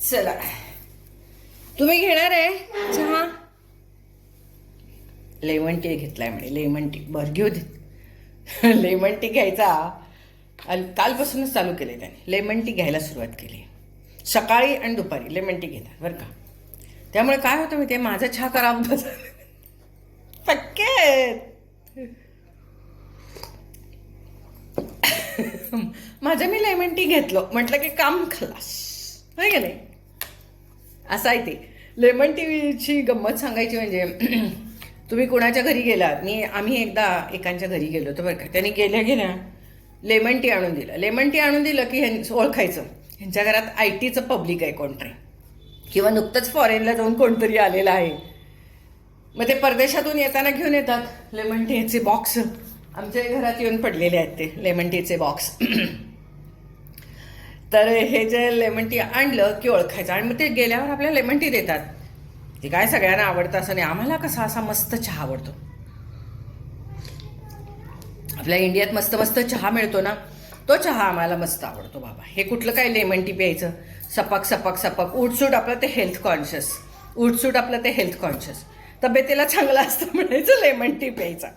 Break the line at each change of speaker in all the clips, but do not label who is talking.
चला. तुम्ही घेणार आहे? चहा? लेमन टी घेतलाय म्हणे. Lemon tea. बरं घेऊ दे. लेमन टी घ्यायचा. कालपासूनच चालू केले त्याने. लेमन टी घ्यायला सुरुवात केली. सकाळी आणि दुपारी लेमन टी घेतात बरं का? त्यामुळे काय होतं मी ते माझा चहा खराब पक्के माझं मी लेमन टी घेतलं. म्हटलं की काम खलास. होय का नाही? असं आहे ते. लेमन टीची गंमत सांगायची म्हणजे तुम्ही कोणाच्या घरी गेलात? मी आम्ही एकदा एकांच्या घरी गेलो होतो बरं का. त्यांनी गेल्या गेल्या लेमन टी आणून दिलं. लेमन टी आणून दिलं की ह्यां ओळखायचं. ह्यांच्या घरात आय टीचं पब्लिक आहे कोणतरी किंवा नुकतंच फॉरेनला जाऊन कोणतरी आलेलं आहे. मग ते परदेशातून येताना घेऊन येतात. लेमन टीचे बॉक्स आमच्या घरात येऊन पडलेले आहेत ते. लेमन टीचे बॉक्स तर हे जे लेमन टी आणलं की ओळखायचं. आणि मग ते गेल्यावर आपल्याला लेमन टी देतात. ते काय सगळ्यांना आवडतं असं नाही. आम्हाला कसा असा मस्त चहा आवडतो. आपल्या इंडियात मस्त मस्त चहा मिळतो ना तो चहा आम्हाला मस्त आवडतो बाबा. हे कुठलं काय लेमन टी प्यायचं? सपक सपक सपक. उठसूट आपलं ते हेल्थ कॉन्शियस उठसूट आपलं ते हेल्थ कॉन्शियस तब्येतीला चांगलं असतं म्हणायचं लेमन टी प्यायचा.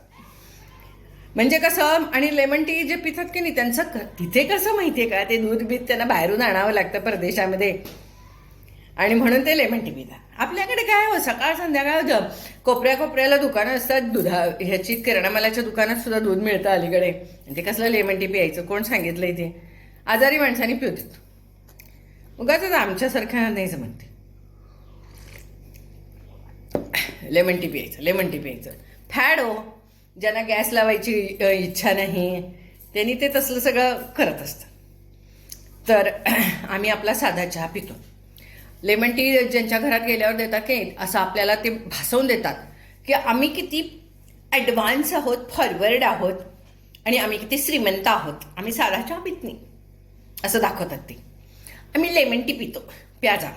म्हणजे कसं आणि लेमन टी जे पितात की नाही त्यांचं क- तिथे कसं माहितीये का? ते दूध बीत त्यांना बाहेरून आणावं लागतं परदेशामध्ये. आणि म्हणून ते लेमन टी पितात. आपल्याकडे काय हो सकाळ संध्याकाळ होतं कोपऱ्या कोपऱ्याला दुकानं असतात दुधा ह्याची किराणामालाच्या दुकानात सुद्धा दूध मिळतं अलीकडे. आणि ते कसलं लेमन टी प्यायचं? कोण सांगितलं ते? आजारी माणसांनी पिवतात उगाच आमच्यासारख्या नाही जमत लेमन टी प्यायचं लेमन टी प्यायचं. फॅड हो. ज्यांना गॅस लावायची इच्छा नाही त्यांनी ते तसलं सगळं करत असतं तर आम्ही आपला साधा चहा पितो. लेमन टी ज्यांच्या घरात गेल्यावर देतात की असं आपल्याला ते भासवून देतात की आम्ही किती ॲडव्हान्स आहोत फॉरवर्ड आहोत आणि आम्ही किती श्रीमंत आहोत. आम्ही साधा चहा पित नाही. असं दाखवतात ते. आम्ही लेमन टी पितो. प्याजा.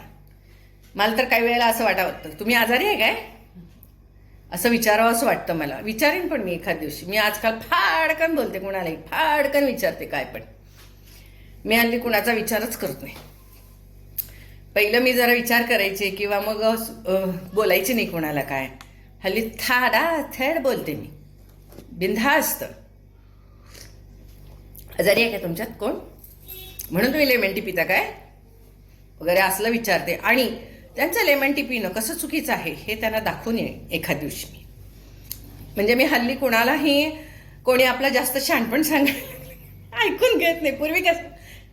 मला तर काही वेळेला असं वाटावं तुम्ही आजारी आहे काय? असं विचारावं असं वाटतं मला. विचारेन पण मी एखाद दिवशी. मी आजकाल फाडकन बोलते कुणालाही. फाडकन विचारते काय पण. मी हल्ली कुणाचा विचारच करत नाही. पहिलं मी जरा विचार करायचे किंवा मग बोलायचे नाही कोणाला काय. हल्ली थाडा थेड बोलते मी. बिनधास्त. आजारी आहे का तुमच्यात कोण? म्हणून तुम्ही लेमन टी पिता काय? वगैरे असलं विचारते. आणि त्यांचं लेमन टी पिणं कसं चुकीचं आहे हे त्यांना दाखवून येईल एखाद दिवशी. मी म्हणजे मी हल्ली कुणालाही कोणी आपला जास्त शहाणपण सांगायला ऐकून घेत नाही. पूर्वी कसं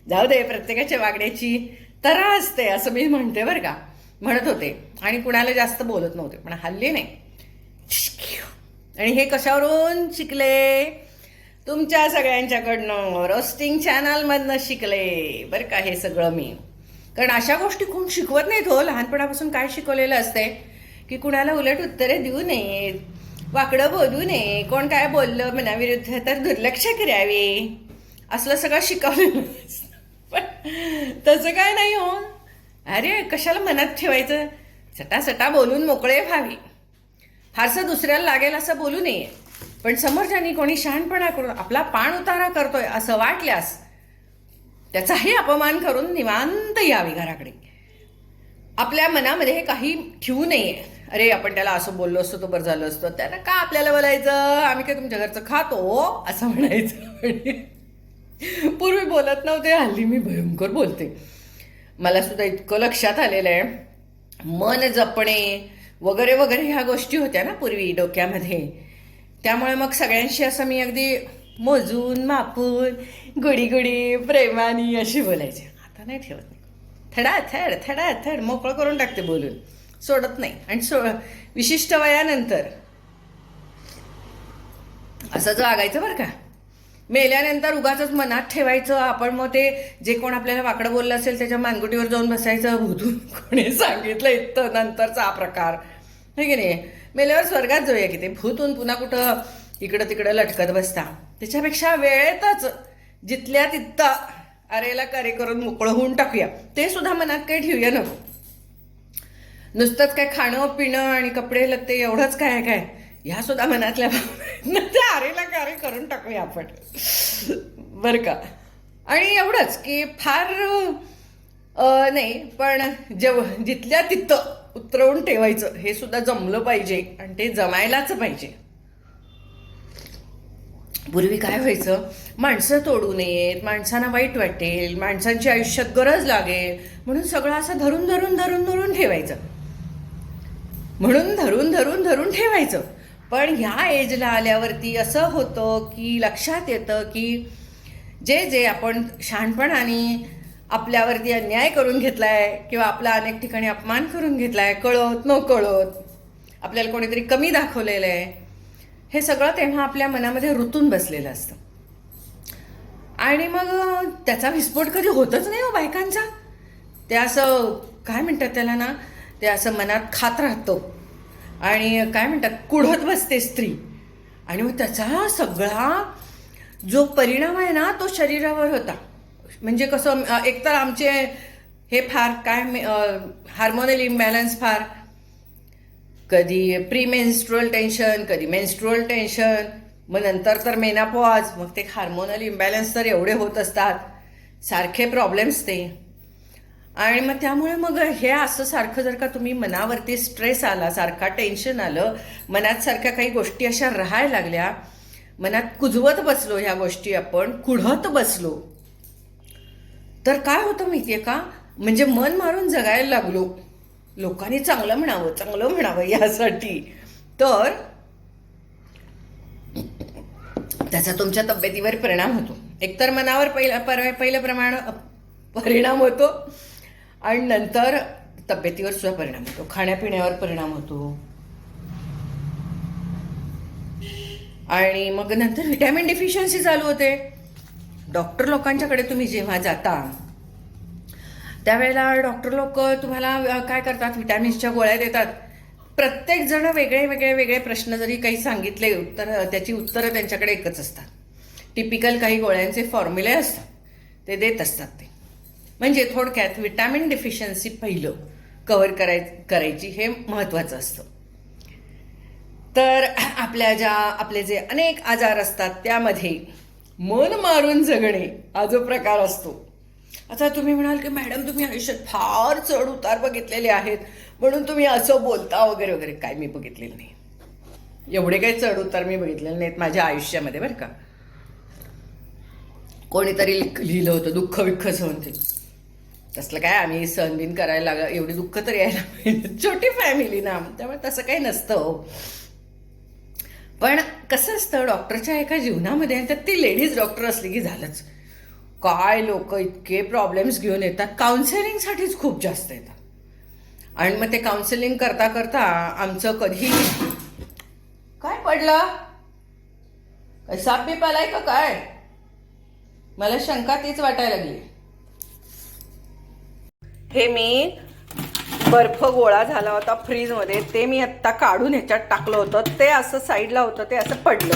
जाऊ दे प्रत्येकाच्या वागण्याची तरा असते असं मी म्हणते बरं का. म्हणत होते. आणि कुणाला जास्त बोलत नव्हते पण हल्ली नाही. आणि हे कशावरून शिकले? तुमच्या सगळ्यांच्याकडनं रोस्टिंग चॅनलमधनं शिकले. बरं का हे सगळं मी. कारण अशा गोष्टी कोण शिकवत नाहीत हो. लहानपणापासून काय शिकवलेलं असते? की कुणाला उलट उत्तरे देऊ नयेत वाकडं बोलू नये कोण काय बोललं मनाविरुद्ध तर दुर्लक्ष करावे. असलं सगळं शिकवलेलं पण तसं काय नाही हो. अरे कशाला मनात ठेवायचं? सटासटा बोलून मोकळे व्हावे. फारसं दुसऱ्याला लागेल असं बोलू नये. पण समोरच्यानी कोणी शहाणपणा करून आपला पाण उतारा करतोय असं वाटल्यास त्याचाही अपमान करून निवांत यावी घराकडे. आपल्या मनामध्ये काही ठेवू नये. अरे आपण त्याला असं बोललो असतो तो बरं झालं असतं. त्याला का आपल्याला बोलायचं? आम्ही काय तुमच्या घरचं खातो? असं म्हणायचं. पूर्वी बोलत नव्हते हल्ली मी भयंकर बोलते. मला सुद्धा इतकं लक्षात आलेलं आहे. मन जपणे वगैरे वगैरे ह्या गोष्टी होत्या ना पूर्वी डोक्यामध्ये. त्यामुळे मग सगळ्यांशी असं मी अगदी मोजून मापून गुडी गुडी प्रेमानी अशी बोलायची. आता नाही ठेवत थडा थड थडा थड मोकळं करून टाकते बोलून. सोडत नाही. आणि सो विशिष्ट वयानंतर. असंच वागायचं बरं का. मेल्यानंतर उगाच मनात ठेवायचं. आपण मग ते जे कोण आपल्याला वाकडं बोललं असेल त्याच्या मानगुटीवर जाऊन बसायचं. भूतून कोणी सांगितलं इथं नंतरचा हा प्रकार. है की नाही? मेल्यावर स्वर्गात जाऊया की ते. भूतून पुन्हा कुठं इकडं तिकडं लटकत बसता. त्याच्यापेक्षा वेळेतच जिथल्या तिथं अरेला कार्य करून मोकळं होऊन टाकूया. ते सुद्धा मनात काही ठेवूया नको. नुसतंच काय खाणं पिणं आणि कपडे लत्ते एवढंच काय आहे काय? ह्या सुद्धा मनातल्या भावना ते आरेला कार्य करून टाकूया आपण. बरं का? आणि एवढंच की फार नाही पण जेव जिथल्या तिथं उतरवून ठेवायचं हे सुद्धा जमलं पाहिजे आणि ते जमायलाच पाहिजे. पूर्वी काय व्हायचं? माणसं तोडू नयेत माणसांना वाईट वाटेल माणसांची आयुष्यात गरज लागेल म्हणून सगळं असं धरून धरून धरून धरून ठेवायचं. म्हणून धरून धरून धरून ठेवायचं. पण ह्या एजला आल्यावरती असं होतं की लक्षात येतं की जे जे आपण शहाणपणाने आपल्यावरती अन्याय करून घेतलाय किंवा आपला अनेक ठिकाणी अपमान करून घेतलाय कळत न कळत आपल्याला कोणीतरी कमी दाखवलेलं आहे हे सगळं तेव्हा आपल्या मनामध्ये रुतून बसलेलं असतं. आणि मग त्याचा विस्फोट कधी होतच नाही हो बायकांचा. ते असं काय म्हणतात त्याला ना ते असं मनात खात राहतो. आणि काय म्हणतात कुढत बसते स्त्री. आणि मग त्याचा सगळा जो परिणाम आहे ना तो शरीरावर होता. म्हणजे कसं एकतर आमचे हे फार काय हार्मोनल इम्बॅलन्स फार कधी प्री मेन्स्ट्रुअल टेन्शन कधी मेन्स्ट्रुअल टेन्शन मग नंतर तर मेनापॉज मग ते हार्मोनल इम्बॅलन्स तर एवढे होत असतात. सारखे प्रॉब्लेम्स ते. आणि मग त्यामुळे मग हे असं सारखं जर का तुम्ही मनावरती स्ट्रेस आला सारखा टेन्शन आलं मनात सारख्या काही गोष्टी अशा राहायला लागल्या मनात कुजवत बसलो ह्या गोष्टी आपण कुढत बसलो. तर काय होतं माहितीये का? म्हणजे मन मारून जगायला लागलो. लोकांनी चांगलं म्हणावं चांगलं म्हणावं यासाठी. तर त्याचा तुमच्या तब्येतीवर परिणाम होतो. एकतर मनावर पहिला पर पहिलं प्रमाण परिणाम होतो आणि नंतर तब्येतीवर सुद्धा परिणाम होतो. खाण्यापिण्यावर परिणाम होतो. आणि मग नंतर व्हिटॅमिन डिफिशियन्सी चालू होते. डॉक्टर लोकांच्याकडे तुम्ही जेव्हा जाता त्यावेळेला डॉक्टर लोक तुम्हाला काय करतात? विटॅमिन्सच्या गोळ्या देतात. प्रत्येक जण वेगळे वेगळे वेगळे प्रश्न जरी काही सांगितले उत्तर त्याची उत्तरं त्यांच्याकडे एकच असतात. टिपिकल काही गोळ्यांचे फॉर्म्युले असतात. ते देत असतात ते. म्हणजे थोडक्यात विटॅमिन डिफिशियन्सी पहिलं कव्हर कराय करायची हे महत्त्वाचं असतं. तर आपल्या ज्या आपले जे अनेक आजार असतात त्यामध्ये मन मारून जगणे हा जो प्रकार असतो. आता तुम्ही म्हणाल की मॅडम तुम्ही आयुष्यात फार चढ उतार बघितलेले आहेत. म्हणून तुम्ही असं बोलता वगैरे वगैरे काय मी बघितलेलं नाही. एवढे काही चढ उतार मी बघितलेले नाहीत माझ्या आयुष्यामध्ये बरं का. कोणीतरी लिख- लिहिलं होतं दुःख विख सहन ते. तसलं काय आम्ही सहन बिन करायला लागलं एवढी दुःख तर यायला छोटी फॅमिली ना त्यामुळे तसं काही नसतं हो. पण कसं असतं डॉक्टरच्या एका जीवनामध्ये तर ती लेडीज डॉक्टर असली की झालंच. काय लोक इतके प्रॉब्लेम्स घेऊन येतात. काउन्सिलिंगसाठीच खूप जास्त येतात आणि मग ते काउन्सिलिंग करता करता आमचं कधी काय पडलं? काय साप बीप आलाय का काय? मला शंका तीच वाटायला लागली. हे मी बर्फ गोळा झाला होता फ्रीजमध्ये. ते मी आत्ता काढून ह्याच्यात टाकलं होतं. ते असं साईडला होतं ते असं पडलं.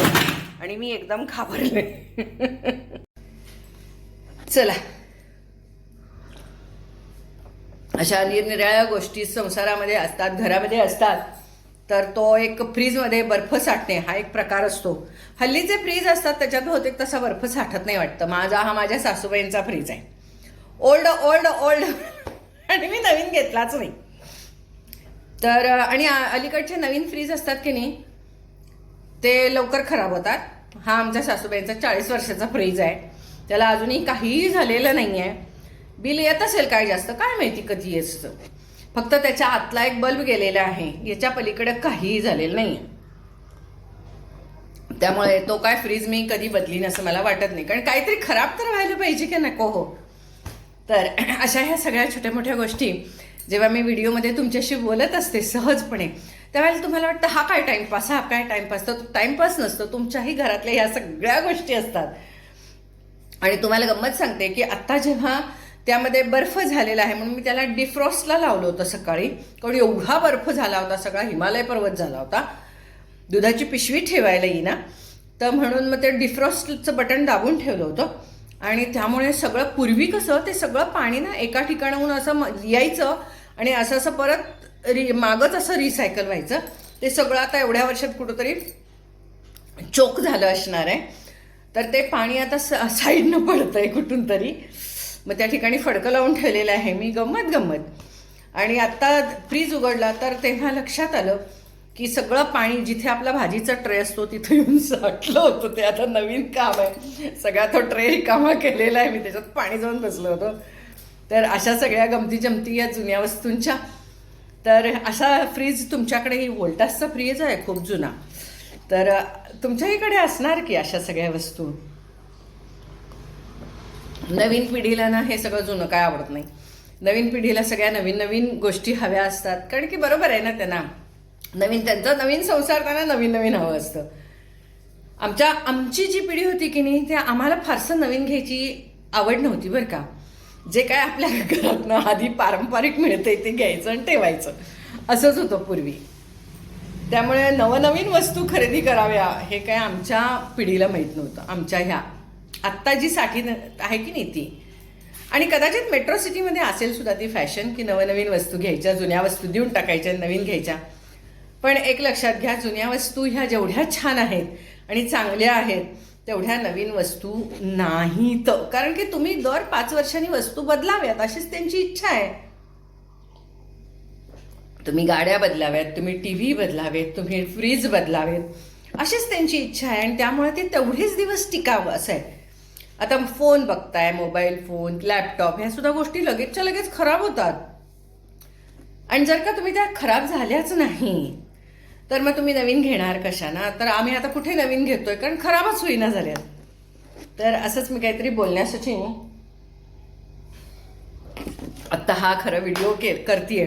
आणि मी एकदम घाबरले. चला. अशा निरनिराळ्या गोष्टी संसारामध्ये असतात घरामध्ये असतात तर तो एक फ्रीजमध्ये बर्फ साठणे हा एक प्रकार असतो. हल्लीचे फ्रीज असतात त्याच्यात बहुतेक तसा बर्फ साठत नाही वाटतं. माझा हा माझ्या सासूबाईंचा फ्रीज आहे. Old old old. आणि मी नवीन घेतलाच नाही. तर आणि अलीकडचे नवीन फ्रीज असतात की नाही ते लवकर खराब होतात. हा आमच्या सासूबाईंचा चाळीस वर्षाचा फ्रीज आहे. त्याला अजूनही काहीही झालेलं नाही आहे बिल येत असेल काय जास्त? काय माहिती कधी येतं? फक्त त्याच्या आतला एक बल्ब गेलेला आहे. याच्या पलीकडे काहीही झालेलं नाही आहे त्यामुळे तो काय फ्रीज मी कधी बदलीन असं मला वाटत नाही. कारण काहीतरी खराब तर व्हायला पाहिजे की नको हो? तर अशा ह्या सगळ्या छोट्या मोठ्या गोष्टी जेव्हा मी व्हिडिओमध्ये तुमच्याशी बोलत असते सहजपणे त्यावेळेला तुम्हाला वाटतं हा काय टाइमपास हा काय टाइमपास तर टाईमपास नसतो. तुमच्याही घरातल्या ह्या सगळ्या गोष्टी असतात. आणि तुम्हाला गंमत सांगते की आत्ता जेव्हा त्यामध्ये बर्फ झालेला आहे म्हणून मी त्याला डिफ्रॉस्टला लावलं होतं सकाळी. कारण एवढा बर्फ झाला होता सगळा हिमालय पर्वत झाला होता. दुधाची पिशवी ठेवायला येईना. तर म्हणून मग ते डिफ्रॉस्टचं बटन दाबून ठेवलं होतं. आणि त्यामुळे सगळं पूर्वी कसं ते सगळं पाणी ना एका ठिकाणाहून असं यायचं आणि असं असं परत रि मागच असं रिसायकल व्हायचं. ते सगळं आता एवढ्या वर्षात कुठंतरी चोक झालं असणार आहे. तर ते पाणी आता स- साईडनं पडतंय कुठून तरी. मग त्या ठिकाणी फडकं लावून ठेवलेलं आहे मी गंमत गंमत आणि आत्ता फ्रीज उघडला तर तेव्हा लक्षात आलं की सगळं पाणी जिथे आपला भाजीचा ट्रे असतो तिथे येऊन साठलं होतं. ते आता नवीन काम आहे. सगळा तो ट्रे रिकामा केलेला आहे. मी त्याच्यात पाणी जाऊन बसलो होतो. तर अशा सगळ्या गमती जमती या जुन्या वस्तूंच्या. तर असा फ्रीज तुमच्याकडे वोल्टासचा फ्रीज आहे खूप जुना. तर तुमच्याकडे असणार की अशा सगळ्या वस्तू? नवीन पिढीला ना हे सगळं जुनं काय आवडत नाही. नवीन पिढीला सगळ्या नवीन नवीन गोष्टी हव्या असतात. कारण की बरोबर आहे ना त्यांना. नवीन त्यांचा नवीन संसार त्यांना नवीन नवीन हवं असतं. आमच्या आमची जी पिढी होती की नाही ते आम्हाला फारसं नवीन घ्यायची आवड नव्हती बरं का. जे काय आपल्या घरातनं आधी पारंपरिक मिळतंय ते घ्यायचं आणि ठेवायचं. असंच होतं पूर्वी. त्यामुळे नवनवीन वस्तू खरेदी कराव्या हे काय आमच्या पिढीला माहीत नव्हतं. आमच्या ह्या आत्ता जी साठी न- आहे की नाही ती. आणि कदाचित मेट्रो सिटीमध्ये असेल सुद्धा ती फॅशन की नवनवीन वस्तू घ्यायच्या जुन्या वस्तू देऊन टाकायच्या नवीन घ्यायच्या. पण एक लक्षात घ्या जुन्या वस्तू ह्या जेवढ्या छान आहेत आणि चांगल्या आहेत तेवढ्या नवीन वस्तू नाहीत. कारण की तुम्ही दर पाच वर्षांनी वस्तू बदलाव्यात अशीच त्यांची इच्छा आहे. तुम्ही गाड्या बदलाव्यात तुम्ही टी व्ही बदलावेत तुम्ही फ्रीज बदलावेत. अशीच त्यांची इच्छा आहे आणि त्यामुळे ते तेवढेच दिवस टिकावं असं आहे. आता फोन बघताय मोबाईल फोन लॅपटॉप ह्या सुद्धा गोष्टी लगेचच्या लगेच खराब होतात. आणि जर का तुम्ही त्या खराब झाल्याच नाही तर मग तुम्ही नवीन घेणार कशा ना तर आम्ही आता कुठे नवीन घेतोय? कारण खराबच होईना झाल्यात. तर असंच मी काहीतरी बोलण्यासाठी आत्ता हा खरं व्हिडिओ के करतीये.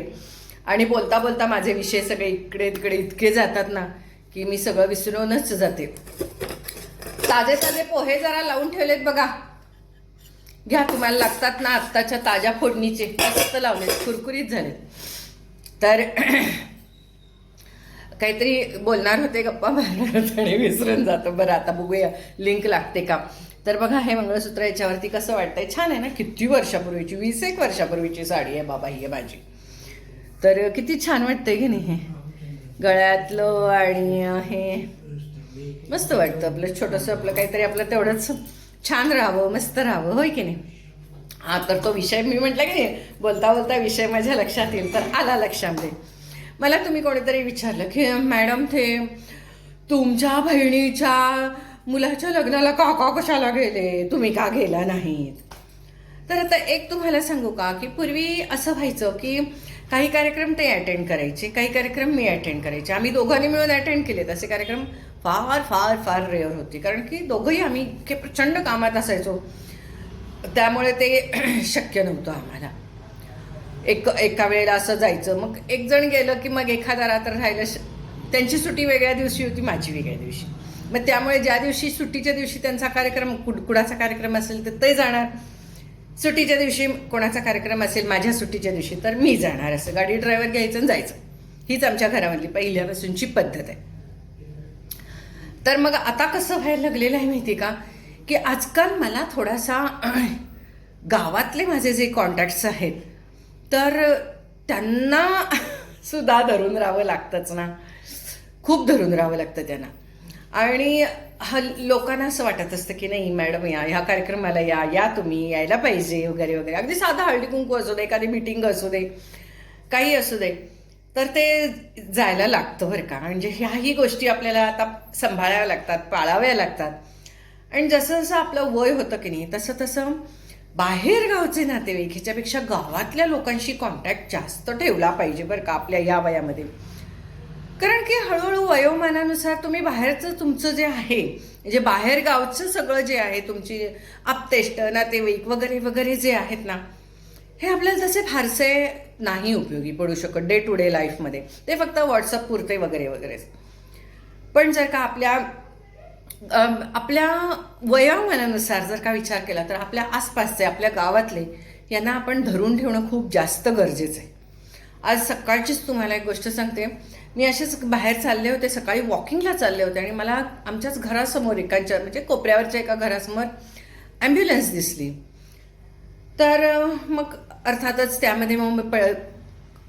आणि बोलता बोलता माझे विषय सगळे इकडे तिकडे इतके जातात ना की मी सगळं विसरूनच जाते. ताजे ताजे पोहे जरा लावून ठेवलेत बघा. घ्या तुम्हाला लागतात ना आत्ताच्या ताज्या फोडणीचे. मस्त लावलेत कुरकुरीत झाले तर काहीतरी बोलणार होते गप्पा मारणार आणि विसरून जातो. बरं आता बघूया. लिंक लागते का? तर बघा हे मंगळसूत्र याच्यावरती कसं वाटतंय? छान आहे ना? किती वर्षापूर्वीची वीस एक वर्षापूर्वीची साडी आहे बाबा ही आहे माझी. तर किती छान वाटतंय की नाही हे. गळ्यातलं आणि हे. मस्त वाटतं आपलं छोटंसं आपलं काहीतरी आपलं तेवढंच छान राहावं मस्त राहावं होय की नाही? हा तर तो विषय मी म्हटलं की नाही बोलता बोलता विषय माझ्या लक्षात येईल तर आला लक्षामध्ये. मला तुम्ही कोणीतरी विचारलं की मॅडम ते तुमच्या बहिणीच्या मुलाच्या लग्नाला काका कशाला गेले? तुम्ही का गेला नाहीत? तर आता एक तुम्हाला सांगू का की पूर्वी असं व्हायचं की काही कार्यक्रम ते अटेंड करायचे काही कार्यक्रम मी अटेंड करायचे. आम्ही दोघांनी मिळून अटेंड केलेत. असे कार्यक्रम फार फार फार रेअर होते. कारण की दोघंही आम्ही इतके प्रचंड कामात असायचो. त्यामुळे ते शक्य नव्हतं आम्हाला. एक एका वेळेला असं जायचं. मग एक जण गेलं की मग एखादा रात्र राहिलं त्यांची सुट्टी वेगळ्या दिवशी होती माझी वेगळ्या दिवशी. मग त्यामुळे ज्या दिवशी सुट्टीच्या दिवशी त्यांचा कार्यक्रम कुडकुडाचा कार्यक्रम असेल तर ते जाणार. सुट्टीच्या दिवशी कोणाचा कार्यक्रम असेल माझ्या सुट्टीच्या दिवशी तर मी जाणार असं. गाडी ड्रायव्हर घ्यायचं आणि जायचं. हीच आमच्या घरामधली पहिल्यापासूनची पद्धत आहे. तर मग आता कसं व्हायला लागलेलं आहे माहिती का? की आजकाल मला थोडासा गावातले माझे जे कॉन्टॅक्ट्स आहेत तर त्यांना सुद्धा धरून राहावं लागतंच ना. खूप धरून राहावं लागतं त्यांना. आणि हा लोकांना असं वाटत असतं की नाही मॅडम या ह्या कार्यक्रमाला या या तुम्ही यायला पाहिजे वगैरे वगैरे. अगदी साधा हळदी कुंकू असू दे एखादी मिटिंग असू दे काही असू दे. तर ते जायला लागतं बरं का. म्हणजे ह्याही गोष्टी आपल्याला आता सांभाळाव्या लागतात पाळाव्या लागतात. आणि जसं जसं आपलं वय होतं की नाही तसं तसं बाहेर गावचे नातेवाईक ह्याच्यापेक्षा गावातल्या लोकांशी कॉन्टॅक्ट जास्त ठेवला पाहिजे बरं का आपल्या या वयामध्ये. कारण की हळूहळू वयोमानानुसार तुम्ही बाहेरचं तुमचं जे आहे म्हणजे बाहेर गावचं सगळं जे आहे तुमची आपतेष्ट नातेवाईक वगैरे वगैरे जे आहेत ना हे आपल्याला तसे फारसे नाही उपयोगी पडू शकत डे टू डे लाईफमध्ये ते फक्त व्हॉट्सअप पुरते वगैरे वगैरे. पण जर का आपल्या आपल्या वयोमानानुसार जर का विचार केला तर आपल्या आसपासचे आपल्या गावातले यांना आपण धरून ठेवणं खूप जास्त गरजेचं आहे. आज सकाळचीच तुम्हाला एक गोष्ट सांगते. मी असेच बाहेर चालले होते सकाळी वॉकिंगला चालले होते आणि मला आमच्याच घरासमोर एकाच्या म्हणजे कोपऱ्यावरच्या एका घरासमोर ॲम्ब्युलन्स दिसली. तर मग अर्थातच त्यामध्ये मग मी पळ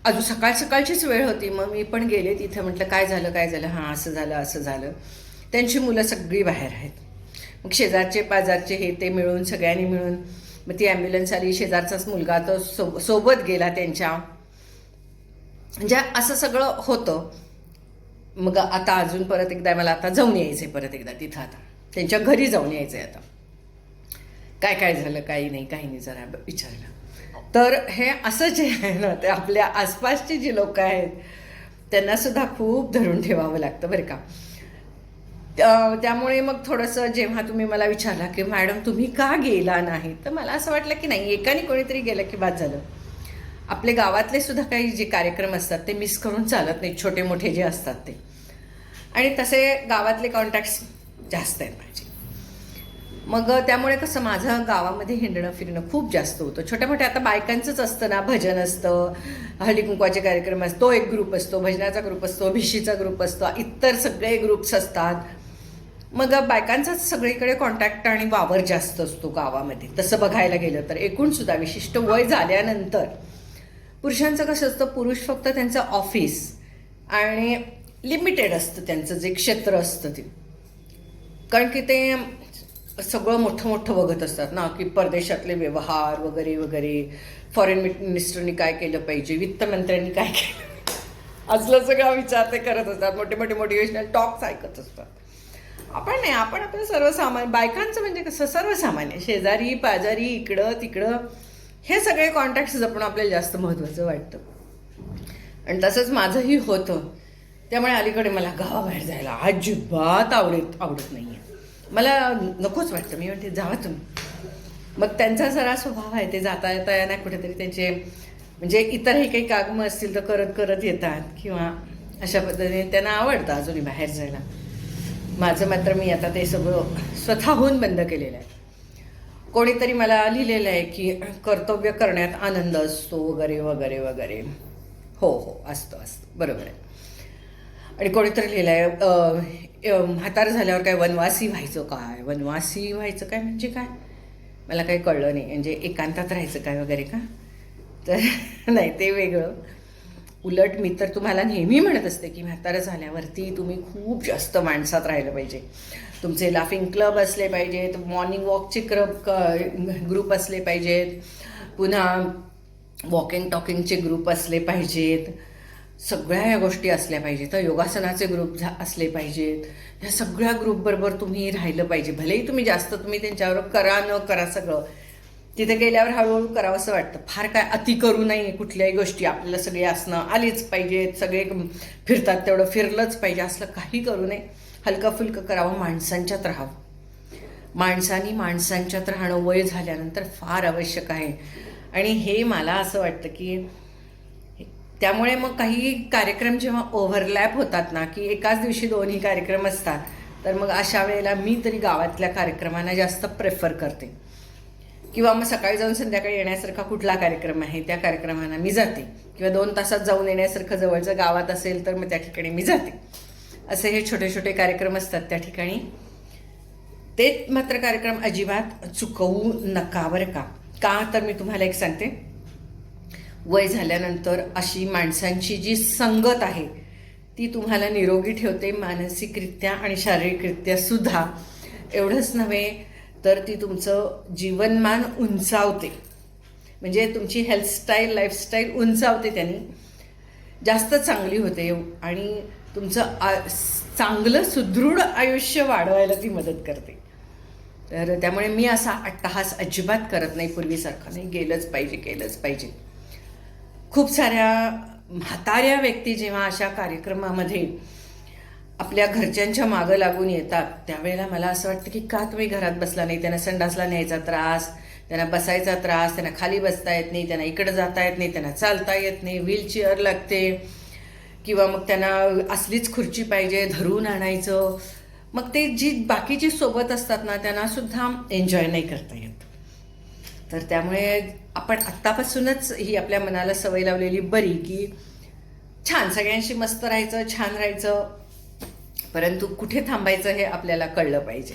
अजून सकाळ सकाळचीच वेळ होती. मग मी पण गेले तिथे म्हटलं काय झालं काय झालं? हां असं झालं असं झालं. त्यांची मुलं सगळी बाहेर आहेत. मग शेजारचे पाजारचे हे ते मिळून सगळ्यांनी मिळून मग ती ॲम्ब्युलन्स आली शेजारचाच मुलगा तो सो सोबत गेला त्यांच्या. म्हणजे असं सगळं होतं. मग आता अजून परत एकदा मला आता जाऊन यायचं आहे परत एकदा तिथं आता. त्यांच्या घरी जाऊन यायचं आहे आता. काय काय झालं काही नाही काही नाही जरा विचारलं. तर हे असं जे आहे ना ते आपल्या आसपासची जी लोक आहेत त्यांना सुद्धा खूप धरून ठेवावं लागतं बरं का. त्या- त्यामुळे मग थोडंसं जेव्हा तुम्ही मला विचारला की मॅडम तुम्ही का गेला नाही? तर मला असं वाटलं की नाही एकाने कोणीतरी गेलं की बाद झालं. आपले गावातले सुद्धा काही जे कार्यक्रम असतात ते मिस करून चालत नाही छोटे मोठे जे असतात ते. आणि तसे गावातले कॉन्टॅक्ट्स जास्त आहेत माझे. मग त्यामुळे कसं माझं गावामध्ये हिंडणं फिरणं खूप जास्त होतं. छोट्या मोठ्या आता बायकांचंच असतं ना भजन असतं हळदी कुंकवाचे कार्यक्रम असतो एक ग्रुप असतो भजनाचा ग्रुप असतो भिशीचा ग्रुप असतो इतर सगळे ग्रुप्स असतात. मग बायकांचाच सगळीकडे कॉन्टॅक्ट आणि वावर जास्त असतो गावामध्ये. तसं बघायला गेलं तर. एकूण सुद्धा विशिष्ट वय झाल्यानंतर पुरुषांचं कसं असतं पुरुष फक्त त्यांचं ऑफिस आणि लिमिटेड असतं त्यांचं जे क्षेत्र असतं ते. कारण की ते सगळं मोठं मोठं बघत असतात ना की परदेशातले व्यवहार वगैरे वगैरे. फॉरेन मिनिस्टरनी काय केलं पाहिजे वित्तमंत्र्यांनी काय केलं असलं सगळं विचार ते करत असतात मोठे मोठे मोटिवेशनल टॉक्स ऐकत असतात. आपण नाही आपण आपलं सर्वसामान्य बायकांचं म्हणजे कसं सर्वसामान्य शेजारी पाजारी इकडं तिकडं. हे सगळे कॉन्टॅक्ट जपणं आपल्याला जास्त महत्त्वाचं वाटतं. आणि तसंच माझंही होतं. त्यामुळे अलीकडे मला गावाबाहेर जायला अजिबात आवडत आवडत नाही आहे मला नकोच वाटतं. मी म्हणते जावा तुम्ही. मग त्यांचा जरा स्वभाव आहे. ते जाता येता येणार कुठेतरी त्यांचे म्हणजे इतरही काही कागमं असतील तर करत करत येतात किंवा अशा पद्धतीने त्यांना आवडतं अजूनही बाहेर जायला. माझं मात्र मी आता ते सगळं स्वतःहून बंद केलेलं आहे. कोणीतरी मला लिहिलेलं आहे की कर्तव्य करण्यात आनंद असतो वगैरे वगैरे वगैरे. हो हो असतो असतो. बरोबर आहे. आणि कोणीतरी लिहिलं आहे म्हातार झाल्यावर काय वनवासी व्हायचं काय? वनवासी व्हायचं काय म्हणजे काय? मला काही कळलं नाही. म्हणजे एकांतात राहायचं काय वगैरे का? तर नाही ते वेगळं. उलट मी तर तुम्हाला नेहमी म्हणत असते की म्हातारं झाल्यावरती तुम्ही खूप जास्त माणसात राहिलं पाहिजे. तुमचे लाफिंग क्लब असले पाहिजेत मॉर्निंग वॉकचे क्रब क ग्रुप असले पाहिजेत पुन्हा वॉकिंग टॉकिंगचे ग्रुप असले पाहिजेत सगळ्या या गोष्टी असल्या पाहिजेत योगासनाचे ग्रुप झा असले पाहिजेत ह्या सगळ्या ग्रुपबरोबर तुम्ही राहिलं पाहिजे. भलेही तुम्ही जास्त तुम्ही त्यांच्यावर करा न करा सगळं तिथे गेल्यावर हळूहळू करावंसं वाटतं. फार काय अति करू नये कुठल्याही गोष्टी. आपल्याला सगळे असणं आलीच पाहिजे. सगळे फिरतात तेवढं फिरलंच पाहिजे. असलं काही करू नये. हलकं फुलकं करावं माणसांच्यात राहावं. माणसानी माणसांच्यात राहणं वय झाल्यानंतर फार आवश्यक आहे. आणि हे मला असं वाटतं की त्यामुळे मग काही कार्यक्रम जेव्हा ओव्हरलॅप होतात ना की एकाच दिवशी दोन्ही कार्यक्रम असतात तर मग अशा वेळेला मी तरी गावातल्या कार्यक्रमांना जास्त प्रेफर करते. किंवा मग सकाळी जाऊन संध्याकाळी येण्यासारखा कुठला कार्यक्रम आहे त्या कार्यक्रमांना मी जाते. किंवा दोन तासात जाऊन येण्यासारखं जवळचं गावात असेल तर मग त्या ठिकाणी मी जाते. असे हे छोटे छोटे कार्यक्रम असतात त्या ठिकाणी. ते मात्र कार्यक्रम अजिबात चुकवू नका बरं का. का तर मी तुम्हाला एक सांगते. वय झाल्यानंतर अशी माणसांची जी संगत आहे ती तुम्हाला निरोगी ठेवते मानसिकरित्या आणि शारीरिकरित्या सुद्धा. एवढंच नव्हे तर ती तुमचं जीवनमान उंचावते. म्हणजे तुमची हेल्थस्टाईल लाईफस्टाईल उंचावते त्यांनी. जास्त चांगली होते आणि तुमचं आ चांगलं सुदृढ आयुष्य वाढवायला ती मदत करते. तर त्यामुळे मी असा अट्टहास अजिबात करत नाही पूर्वीसारखा नाही. गेलंच पाहिजे केलंच पाहिजे. खूप साऱ्या म्हाताऱ्या व्यक्ती जेव्हा अशा कार्यक्रमामध्ये आपल्या घरच्यांच्या मागं लागून येतात. त्यावेळेला मला असं वाटतं की का तुम्ही घरात बसला नाही? त्यांना संडासला न्यायचा त्रास त्यांना बसायचा त्रास त्यांना खाली बसता येत नाही त्यांना इकडं जाता येत नाही त्यांना चालता येत नाही व्हीलचेअर लागते. किंवा मग त्यांना असलीच खुर्ची पाहिजे धरून आणायचं. मग ते जी बाकीची सोबत असतात ना त्यांना सुद्धा एन्जॉय नाही करता येत. तर त्यामुळे आपण आत्तापासूनच ही आपल्या मनाला सवय लावलेली बरी की छान सगळ्यांशी मस्त राहायचं छान राहायचं. परंतु कुठे थांबायचं हे आपल्याला कळलं पाहिजे.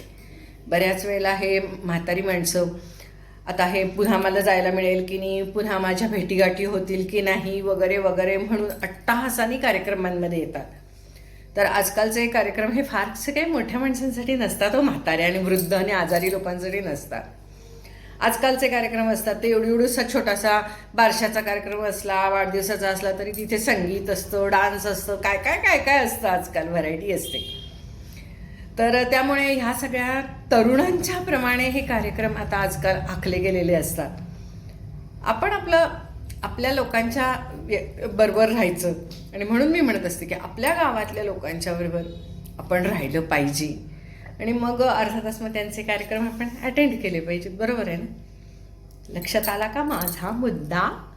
बऱ्याच वेळेला हे म्हातारी माणसं आता हे पुन्हा मला जायला मिळेल की नाही पुन्हा माझ्या भेटीगाठी होतील की नाही वगैरे वगैरे म्हणून अट्टाहासानी कार्यक्रमांमध्ये येतात. तर आजकालचे कार्यक्रम हे फारसे काही मोठ्या माणसांसाठी नसतात हो म्हातारे आणि वृद्ध आणि आजारी लोकांसाठी नसतात. आजकालचे कार्यक्रम असतात ते एवढी एवढूसा छोटासा बारशाचा कार्यक्रम असला वाढदिवसाचा असला तरी तिथे संगीत असतं डान्स असतं काय काय काय काय असतं आजकाल? व्हरायटी असते. तर त्यामुळे ह्या सगळ्या तरुणांच्या प्रमाणे हे कार्यक्रम आता आजकाल आखले गेलेले असतात. आपण आपलं आपल्या लोकांच्या व्य- बरोबर राहायचं. आणि म्हणून मी म्हणत असते की आपल्या गावातल्या लोकांच्या बरोबर आपण राहिलं पाहिजे. आणि मग अर्धा तास मग त्यांचे कार्यक्रम आपण अटेंड केले पाहिजेत. बरोबर आहे ना? लक्षात आला का? माझा मुद्दा